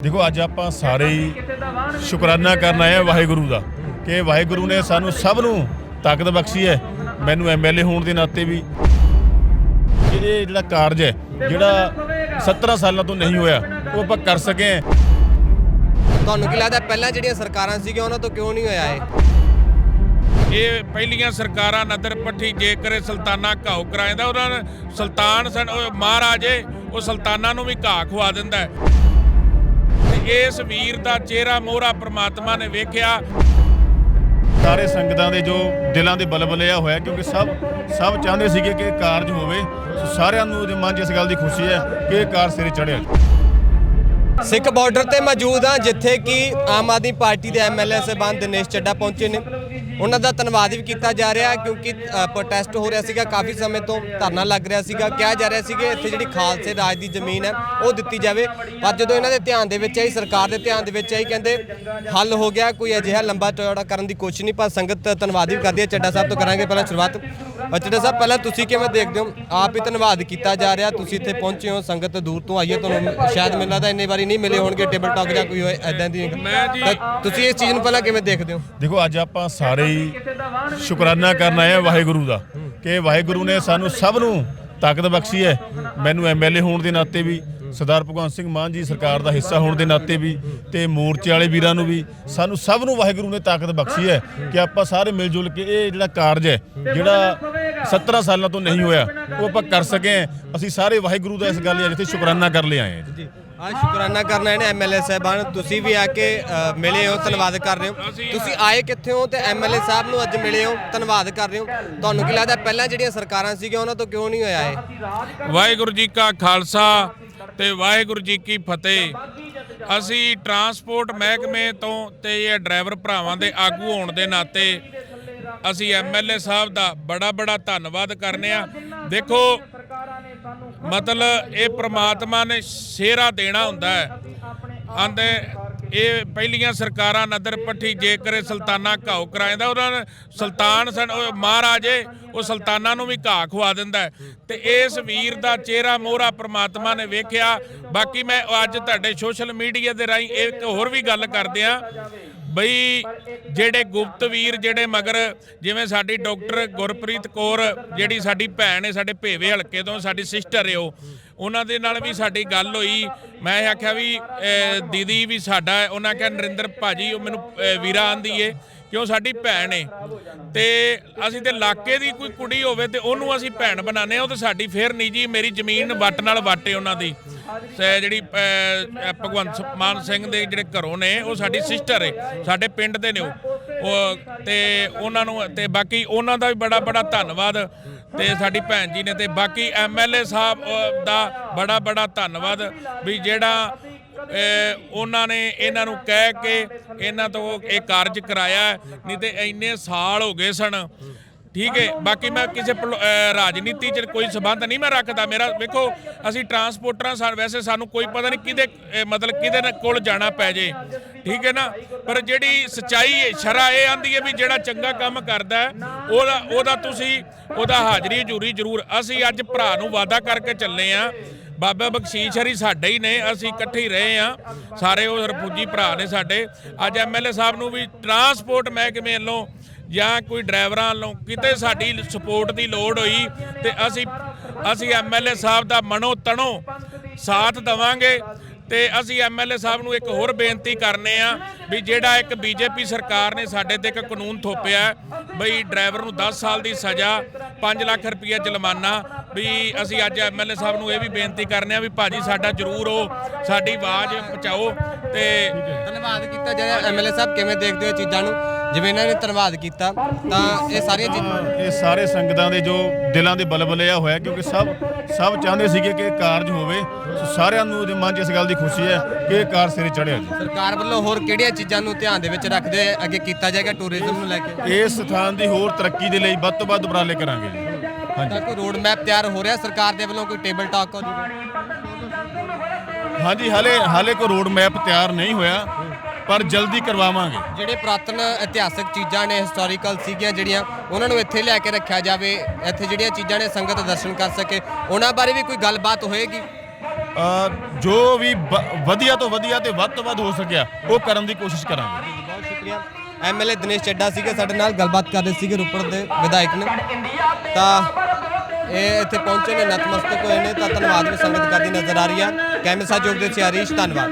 ਦੇਖੋ ਅੱਜ ਆਪਾਂ ਸਾਰੇ ਹੀ ਸ਼ੁਕਰਾਨਾ ਕਰਨ ਆਏ ਆ ਵਾਹਿਗੁਰੂ ਦਾ ਕਿ ਵਾਹਿਗੁਰੂ ਨੇ ਸਾਨੂੰ ਸਭ ਨੂੰ ਤਾਕਤ ਬਖਸ਼ੀ ਹੈ ਮੈਨੂੰ ਐਮਐਲਏ ਹੋਣ ਦੇ ਨਾਤੇ ਵੀ ਇਹ ਜਿਹੜਾ ਕਾਰਜ ਹੈ ਜਿਹੜਾ 17 ਸਾਲਾਂ ਤੋਂ ਨਹੀਂ ਹੋਇਆ ਉਹ ਆਪਾਂ ਕਰ ਸਕੇ ਹਾਂ। ਤੁਹਾਨੂੰ ਕੀ ਲੱਗਦਾ ਪਹਿਲਾਂ ਜਿਹੜੀਆਂ ਸਰਕਾਰਾਂ ਸੀਗੀਆਂ ਉਹਨਾਂ ਤੋਂ ਕਿਉਂ ਨਹੀਂ ਹੋਇਆ ਇਹ ਇਹ ਪਹਿਲੀਆਂ ਸਰਕਾਰਾਂ ਨਦਰ ਪੱਠੀ ਜੇ ਕਰੇ ਸੁਲਤਾਨਾ ਘਾਉ ਕਰਾਇਦਾ ਉਹਨਾਂ ਸੁਲਤਾਨ ਸਨ ਉਹ ਮਹਾਰਾਜੇ ਉਹ ਸੁਲਤਾਨਾਂ ਨੂੰ ਵੀ ਘਾਹ ਖਵਾ ਦਿੰਦਾ ਹੈ। ਇਸ ਵੀਰ ਦਾ ਚਿਹਰਾ ਮੋਹਰਾ ਪ੍ਰਮਾਤਮਾ ਨੇ ਵੇਖਿਆ। ਸਾਰੇ ਸੰਗਤਾਂ ਦੇ ਜੋ ਦਿਲਾਂ ਦੇ ਬਲਬਲੇ ਆ ਹੋਇਆ ਕਿਉਂਕਿ ਸਭ ਸਭ ਚਾਹੁੰਦੇ ਸੀਗੇ ਕਿ ਇਹ ਕਾਰਜ ਹੋਵੇ। ਸੋ ਸਾਰਿਆਂ ਨੂੰ ਉਹਦੇ ਮਨ 'ਚ ਇਸ ਗੱਲ ਦੀ ਖੁਸ਼ੀ ਹੈ ਕਿ ਇਹ ਕਾਰ ਸਿਰੇ ਚੜਿਆ ਸਿੱਖ ਬਾਰਡਰ ਤੇ ਮੌਜੂਦ ਹਾਂ ਜਿੱਥੇ ਕਿ ਆਮ ਆਦਮੀ ਪਾਰਟੀ ਦੇ ਐਮਐਲਏ ਸਾਹਿਬਾਨ ਦਿਨੇਸ਼ ਚੱਡਾ ਪਹੁੰਚੇ ਨੇ। ਉਹਨਾਂ ਦਾ ਧੰਨਵਾਦ ਵੀ ਕੀਤਾ ਜਾ ਰਿਹਾ ਕਿਉਂਕਿ ਪ੍ਰੋਟੈਸਟ ਹੋ ਰਿਹਾ ਸੀਗਾ ਕਾਫੀ ਸਮੇਂ ਤੋਂ ਧਰਨਾ ਲੱਗ ਰਿਹਾ ਸੀਗਾ ਕਿਹਾ ਜਾ ਰਿਹਾ ਸੀਗਾ ਇੱਥੇ ਜਿਹੜੀ ਖਾਲਸੇ ਰਾਜ ਦੀ ਜ਼ਮੀਨ ਹੈ ਉਹ ਦਿੱਤੀ ਜਾਵੇ। ਪਰ ਜਦੋਂ ਇਹਨਾਂ ਦੇ ਧਿਆਨ ਦੇ ਵਿੱਚ ਆਈ ਸਰਕਾਰ ਦੇ ਧਿਆਨ ਦੇ ਵਿੱਚ ਆਈ ਕਹਿੰਦੇ ਹੱਲ ਹੋ ਗਿਆ ਕੋਈ ਅਜਿਹਾ ਲੰਬਾ ਚੌੜਾ ਕਰਨ ਦੀ ਕੋਸ਼ਿਸ਼ ਨਹੀਂ ਪਰ ਸੰਗਤ ਧੰਨਵਾਦ ਵੀ ਕਰਦੀ ਹੈ। ਚੱਡਾ ਸਾਹਿਬ ਤੋਂ ਕਰਾਂਗੇ ਪਹਿਲਾਂ ਸ਼ੁਰੂਆਤ। ਚੱਡਾ ਸਾਹਿਬ ਪਹਿਲਾਂ ਤੁਸੀਂ ਕਿਵੇਂ ਦੇਖਦੇ ਹੋ? ਆਪ ਹੀ ਧੰਨਵਾਦ ਕੀਤਾ ਜਾ ਰਿਹਾ ਤੁਸੀਂ ਇੱਥੇ ਪਹੁੰਚੇ ਹੋ ਸੰਗਤ ਦੂਰ ਤੋਂ ਆਈ ਹੈ ਤੁਹਾਨੂੰ ਸ਼ਾਇਦ ਮੈਨੂੰ ਲੱਗਦਾ ਇੰਨੇ ਵਾਰੀ ਨਹੀਂ ਮਿਲੇ ਹੋਣਗੇ ਟੇਬਲ ਟਾਕ ਜਾਂ ਕੋਈ ਹੋਏ ਐਦਾਂ ਦੀ ਤਾਂ ਤੁਸੀਂ ਇਸ ਚੀਜ਼ ਨੂੰ ਪਹਿਲਾਂ ਕਿਵੇਂ ਦੇਖਦੇ ਹੋ? ਦੇਖੋ ਅੱਜ ਆਪਾਂ ਸਾਰੇ ਹੀ ਸ਼ੁਕਰਾਨਾ ਕਰਨ ਆਏ ਆ ਵਾਹਿਗੁਰੂ ਦਾ ਕਿ ਵਾਹਿਗੁਰੂ ਨੇ ਸਾਨੂੰ ਸਭ ਨੂੰ ਤਾਕਤ ਬਖਸ਼ੀ ਹੈ ਮੈਨੂੰ ਐਮਐਲਏ ਹੋਣ ਦੇ ਨਾਤੇ ਵੀ, ਸਰਦਾਰ ਭਗਵੰਤ ਸਿੰਘ ਮਾਨ ਜੀ ਸਰਕਾਰ ਦਾ ਹਿੱਸਾ ਹੋਣ ਦੇ ਨਾਤੇ ਵੀ ਤੇ ਮੋਰਚੇ ਵਾਲੇ ਵੀਰਾਂ ਨੂੰ ਵੀ ਸਾਨੂੰ ਸਭ ਨੂੰ ਵਾਹਿਗੁਰੂ ਨੇ ਤਾਕਤ ਬਖਸ਼ੀ ਹੈ ਕਿ ਆਪਾਂ ਸਾਰੇ ਮਿਲ ਜੁਲ ਕੇ ਇਹ ਜਿਹੜਾ ਕਾਰਜ ਹੈ, ਜਿਹੜਾ 17 ਸਾਲਾਂ ਤੋਂ ਨਹੀਂ ਹੋਇਆ, ਉਹ ਆਪਾਂ ਕਰ ਸਕੇ ਹਾਂ। ਅਸੀਂ ਸਾਰੇ ਵਾਹਿਗੁਰੂ ਦਾ ਇਸ ਗੱਲ ਲਈ ਅੱਜ ਇੱਥੇ ਸ਼ੁਕਰਾਨਾ ਕਰ ਲਈ ਆਏ ਹਾਂ ਹਾਂ ਸ਼ੁਕਰਾਨਾ ਕਰਨਾ ਇਹਨੇ ਐਮਐਲਏ ਸਾਹਿਬਾਨ। ਤੁਸੀਂ ਵੀ ਆ ਕੇ ਅ, ਮਿਲੇ ਹੋ ਧੰਨਵਾਦ ਕਰ ਰਹੇ ਹੋ। ਤੁਸੀਂ ਆਏ ਕਿੱਥੇ ਹੋ ਤੇ ਐਮਐਲਏ ਸਾਹਿਬ ਨੂੰ ਅੱਜ ਮਿਲੇ ਹੋ ਧੰਨਵਾਦ ਕਰ ਰਹੇ ਹੋ। ਤੁਹਾਨੂੰ ਕੀ ਲੱਗਦਾ ਪਹਿਲਾਂ ਜਿਹੜੀਆਂ ਸਰਕਾਰਾਂ ਸੀਗੀਆਂ ਉਹਨਾਂ ਤੋਂ ਕਿਉਂ ਨਹੀਂ ਹੋਇਆ ਇਹ? ਵਾਹਿਗੁਰੂ ਜੀ ਕਾ ਖਾਲਸਾ ਤੇ ਵਾਹਿਗੁਰੂ ਜੀ ਕੀ ਫਤਿਹ। ਅਸੀਂ ਟਰਾਂਸਪੋਰਟ ਮਹਿਕਮੇ ਤੋਂ ਤੇ ਇਹ ਡਰਾਈਵਰ ਭਰਾਵਾਂ ਦੇ ਆਗੂ ਹੋਣ ਦੇ ਨਾਤੇ ਅਸੀਂ ਐਮਐਲਏ ਸਾਹਿਬ ਦਾ ਬੜਾ ਬੜਾ ਧੰਨਵਾਦ ਕਰਨੇ ਆ। ਦੇਖੋ ਮਤਲਬ ਇਹ ਪ੍ਰਮਾਤਮਾ ਨੇ ਸ਼ੇਰਾ ਦੇਣਾ ਹੁੰਦਾ ਹੈ। ਆਂਦੇ, ਇਹ ਪਹਿਲੀਆਂ ਸਰਕਾਰਾਂ ਨਦਰ ਪੱਠੀ ਜੇਕਰ ਸੁਲਤਾਨਾ ਘਾਉ ਕਰਾਇਦਾ ਉਹਨਾਂ ਨੇ ਸੁਲਤਾਨ ਸਨ, ਉਹ ਮਹਾਰਾਜੇ, ਉਹ ਸੁਲਤਾਨਾਂ ਨੂੰ ਵੀ ਘਾਹ ਖਵਾ ਦਿੰਦਾ ਹੈ। ਤੇ ਇਸ ਵੀਰ ਦਾ ਚਿਹਰਾ ਮੋਹਰਾ ਪ੍ਰਮਾਤਮਾ ਨੇ ਵੇਖਿਆ। ਬਾਕੀ ਮੈਂ ਅੱਜ ਤੁਹਾਡੇ ਸੋਸ਼ਲ ਮੀਡੀਆ ਦੇ ਰਾਹੀਂ ਇੱਕ ਹੋਰ ਵੀ ਗੱਲ ਕਰਦੇ ਆ। ਬਈ ਜਿਹੜੇ ਗੁਪਤ ਵੀਰ, ਜਿਹੜੇ ਮਗਰ ਜਿਵੇਂ ਸਾਡੀ ਡਾਕਟਰ ਗੁਰਪ੍ਰੀਤ ਕੌਰ, ਜਿਹੜੀ ਸਾਡੀ ਭੈਣ ਹੈ ਸਾਡੇ ਭੇਵੇ ਹਲਕੇ ਤੋਂ, ਸਾਡੀ ਸਿਸਟਰ ਹੈ ਉਹ, ਉਹਨਾਂ ਦੇ ਨਾਲ ਵੀ ਸਾਡੀ ਗੱਲ ਹੋਈ। ਮੈਂ ਆਖਿਆ ਵੀ ਦੀਦੀ ਵੀ ਸਾਡਾ ਉਹਨਾਂ ਕਿਹਾ ਨਰਿੰਦਰ ਭਾਜੀ, ਉਹ ਮੈਨੂੰ ਵੀਰਾ ਆਂਦੀ ਏ, ਕਿਉਂ ਸਾਡੀ ਭੈਣ ਏ? ਤੇ ਅਸੀਂ ਤੇ ਇਲਾਕੇ ਦੀ ਕੋਈ ਕੁੜੀ ਹੋਵੇ ਤੇ ਉਹਨੂੰ ਅਸੀਂ ਭੈਣ ਬਣਾਉਂਦੇ ਆ ਉਹ ਤੇ ਸਾਡੀ ਫੇਰ ਨਹੀਂ ਜੀ, ਮੇਰੀ ਜ਼ਮੀਨ ਵੱਟ ਨਾਲ ਵਾਟੇ ਉਹਨਾਂ ਦੀ। ਸ ਜਿਹੜੀ ਅਹ, ਭਗਵੰਤ ਮਾਨ ਸਿੰਘ ਦੇ ਜਿਹੜੇ ਘਰੋਂ ਨੇ ਉਹ ਸਾਡੀ ਸਿਸਟਰ ਏ। ਸਾਡੇ ਪਿੰਡ ਦੇ ਨੇ ਉਹ। ਉਹ ਤੇ ਉਹਨਾਂ ਨੂੰ ਤੇ ਬਾਕੀ ਉਹਨਾਂ ਦਾ ਵੀ ਬੜਾ ਬੜਾ ਧੰਨਵਾਦ। ਤੇ ਸਾਡੀ ਭੈਣ ਜੀ ਨੇ ਤੇ ਬਾਕੀ ਐਮਐਲਏ ਸਾਹਿਬ ਅਹ, ਦਾ ਬੜਾ ਬੜਾ ਧੰਨਵਾਦ ਵੀ ਜਿਹੜਾ ਅਹ, ਉਹਨਾਂ ਨੇ ਇਹਨਾਂ ਨੂੰ ਕਹਿ ਕੇ ਇਹਨਾਂ ਤੋਂ ਇਹ ਕਾਰਜ ਕਰਾਇਆ। ਹੈ। ਨਹੀਂ ਤੇ ਇੰਨੇ ਸਾਲ ਹੋ ਗਏ ਸਨ। ਠੀਕ ਹੈ, ਬਾਕੀ ਮੈਂ ਕਿਸੇ ਪਲ- ਰਾਜਨੀਤੀ 'ਚ ਕੋਈ ਸਬੰਧ ਨਹੀਂ ਮੈਂ ਰੱਖਦਾ। ਮੇਰਾ, ਵੇਖੋ, ਅਸੀਂ ਟਰਾਂਸਪੋਰਟਰਾਂ ਸਾ, ਵੈਸੇ ਸਾਨੂੰ ਕੋਈ ਪਤਾ ਨਹੀਂ ਕਿਹਦੇ ਮਤਲਬ ਕਿਹਦੇ ਕੋਲ ਜਾਣਾ ਪੈ ਜੇ। ਠੀਕ ਹੈ ਨਾ? ਪਰ ਜਿਹੜੀ ਸਚਾਈ ਹੈ ਸ਼ਰਾ ਇਹ ਆਂਦੀ ਹੈ ਵੀ ਜਿਹੜਾ ਚੰਗਾ ਕੰਮ ਕਰਦਾ ਉਹਦਾ ਉਹਦਾ ਤੁਸੀਂ, ਉਹਦਾ ਹਾਜ਼ਰੀ ਹਜ਼ੂਰੀ ਜ਼ਰੂਰ, ਅਸੀਂ ਅੱਜ ਭਰਾ ਨੂੰ ਵਾਅਦਾ ਕਰਕੇ ਚੱਲੇ ਆ। ਬਾਬਾ ਬਖਸ਼ੀਸ਼ ਹਰੀ ਸਾਡੇ ਹੀ ਨੇ, ਅਸੀਂ ਇਕੱਠੇ ਹੀ ਰਹੇ ਆ। ਸਾਰੇ ਉਹ ਰਫੂਜੀ ਭਰਾ ਨੇ ਸਾਡੇ। ਅੱਜ ਐਮਐਲਏ ਸਾਹਿਬ ਨੂੰ ਵੀ ਟਰਾਂਸਪੋਰਟ ਮਹਿਕਮੇ ਵੱਲੋਂ ਜਾਂ ਕੋਈ ਡਰਾਈਵਰਾਂ ਵੱਲੋਂ ਕਿਤੇ ਸਾਡੀ ਸਪੋਰਟ ਦੀ ਲੋੜ ਹੋਈ ਤੇ ਅਸੀਂ ਅਸੀਂ ਐਮਐਲਏ ਸਾਹਿਬ ਦਾ ਮਨੋ ਤਣੋ ਸਾਥ ਦਵਾਂਗੇ ਤੇ ਅਸੀਂ ਐਮਐਲਏ ਸਾਹਿਬ ਨੂੰ ਇੱਕ ਹੋਰ ਬੇਨਤੀ ਕਰਨੇ ਆ ਵੀ ਜਿਹੜਾ ਇੱਕ ਬੀਜੇਪੀ ਸਰਕਾਰ ਨੇ ਸਾਡੇ ਤੇ ਇੱਕ ਕਾਨੂੰਨ ਥੋਪਿਆ ਬਈ ਡਰਾਈਵਰ ਨੂੰ 10 ਸਾਲ ਦੀ ਸਜ਼ਾ 5 ਲੱਖ ਰੁਪਏ ਜੁਰਮਾਨਾ, ਵੀ ਅਸੀਂ ਅੱਜ ਐਮਐਲਏ ਸਾਹਿਬ ਨੂੰ ਇਹ ਵੀ ਬੇਨਤੀ ਕਰਨੇ ਆ ਵੀ ਭਾਜੀ ਸਾਡਾ ਜ਼ਰੂਰ ਉਹ, ਸਾਡੀ ਆਵਾਜ਼ ਪਹੁੰਚਾਓ ਤੇ ਧੰਨਵਾਦ ਕੀਤਾ ਜਾ ਰਿਹਾ ਐਮਐਲਏ ਸਾਹਿਬ ਕਿਵੇਂ ਦੇਖਦੇ ਹੋ ਚੀਜ਼ਾਂ ਨੂੰ? ਜਿਵੇਂ ਇਹਨਾਂ ਨੇ ਧੰਨਵਾਦ ਕੀਤਾ ਤਾਂ ਇਹ ਸਾਰੀਆਂ ਚੀਜ਼ਾਂ ਇਹ ਸਾਰੇ ਸੰਗਤਾਂ ਦੇ ਜੋ ਦਿਲਾਂ ਦੇ ਬਲਬਲੇ ਆ ਹੋਇਆ ਕਿਉਂਕਿ ਸਭ ਸਭ ਚਾਹੁੰਦੇ ਸੀਗੇ ਕਿ ਇਹ ਕਾਰਜ ਹੋਵੇ। ਸੋ ਸਾਰਿਆਂ ਨੂੰ ਮਨ 'ਚ ਇਸ ਗੱਲ ਦੀ ਖੁਸ਼ੀ ਹੈ ਕਿ ਇਹ ਕਾਰ ਸਿਰੇ ਚੜਿਆ ਜੀ। ਸਰਕਾਰ ਵੱਲੋਂ ਹੋਰ ਕਿਹੜੀਆਂ ਚੀਜ਼ਾਂ ਨੂੰ ਧਿਆਨ ਦੇ ਵਿੱਚ ਰੱਖਦੇ ਅੱਗੇ ਕੀਤਾ ਜਾਏਗਾ ਟੂਰਿਜ਼ਮ ਨੂੰ ਲੈ ਕੇ? ਇਸ ਸਥਾਨ ਦੀ ਹੋਰ ਤਰੱਕੀ ਦੇ ਲਈ ਵੱਧ ਤੋਂ ਵੱਧ ਉਪਰਾਲੇ ਕਰਾਂਗੇ ਜੀ। ਹਾਂਜੀ। ਤਾਂ ਕੋਈ ਰੋਡ ਮੈਪ ਤਿਆਰ ਹੋ ਰਿਹਾ ਸਰਕਾਰ ਦੇ ਵੱਲੋਂ ਕੋਈ ਟੇਬਲ ਟਾਕ ਹੋ ਜਾਊਗਾ ਹਾਂਜੀ ਹਾਲੇ ਹਾਲੇ ਕੋਈ ਰੋਡ ਮੈਪ ਤਿਆਰ ਨਹੀਂ ਹੋਇਆ। ਪਰ ਜਲਦੀ ਕਰਵਾਵਾਂਗੇ। ਜਿਹੜੇ ਪੁਰਾਤਨ ਇਤਿਹਾਸਕ ਚੀਜ਼ਾਂ ਨੇ ਹਿਸਟੋਰੀਕਲ ਸੀਗੀਆਂ ਜਿਹੜੀਆਂ ਉਹਨਾਂ ਨੂੰ ਇੱਥੇ ਲਿਆ ਕੇ ਰੱਖਿਆ ਜਾਵੇ ਇੱਥੇ ਜਿਹੜੀਆਂ ਚੀਜ਼ਾਂ ਨੇ ਸੰਗਤ ਦਰਸ਼ਨ ਕਰ ਸਕੇ। ਉਹਨਾਂ ਬਾਰੇ ਵੀ ਕੋਈ ਗੱਲਬਾਤ ਹੋਏਗੀ? ਜੋ ਵੀ ਵਧੀਆ ਤੋਂ ਵਧੀਆ ਤੇ ਵੱਧ ਤੋਂ ਵੱਧ ਹੋ ਸਕਿਆ ਉਹ ਕਰਨ ਦੀ ਕੋਸ਼ਿਸ਼ ਕਰਾਂਗੇ। ਬਹੁਤ ਸ਼ੁਕਰੀਆ। ਐਮਐਲਏ ਦਿਨੇਸ਼ ਚੱਡਾ ਸੀਗੇ ਸਾਡੇ ਨਾਲ ਗੱਲਬਾਤ ਕਰ ਰਹੇ ਸੀਗੇ ਰੋਪੜ ਦੇ ਵਿਧਾਇਕ ਨੇ। ਤਾਂ ਇਹ ਇੱਥੇ ਪਹੁੰਚੇ ਨੇ ਨਤਮਸਤਕ ਹੋਏ ਨੇ ਤਾਂ ਧੰਨਵਾਦ ਵੀ ਸੰਗਤ ਕਰਦੀ ਨਜ਼ਰ ਆ ਰਹੀ ਆ। ਕੈਮਰੇ ਸਾਹਿਬ ਜੋਗਦੇ ਸੀ ਹਰੀਸ਼ ਧੰਨਵਾਦ।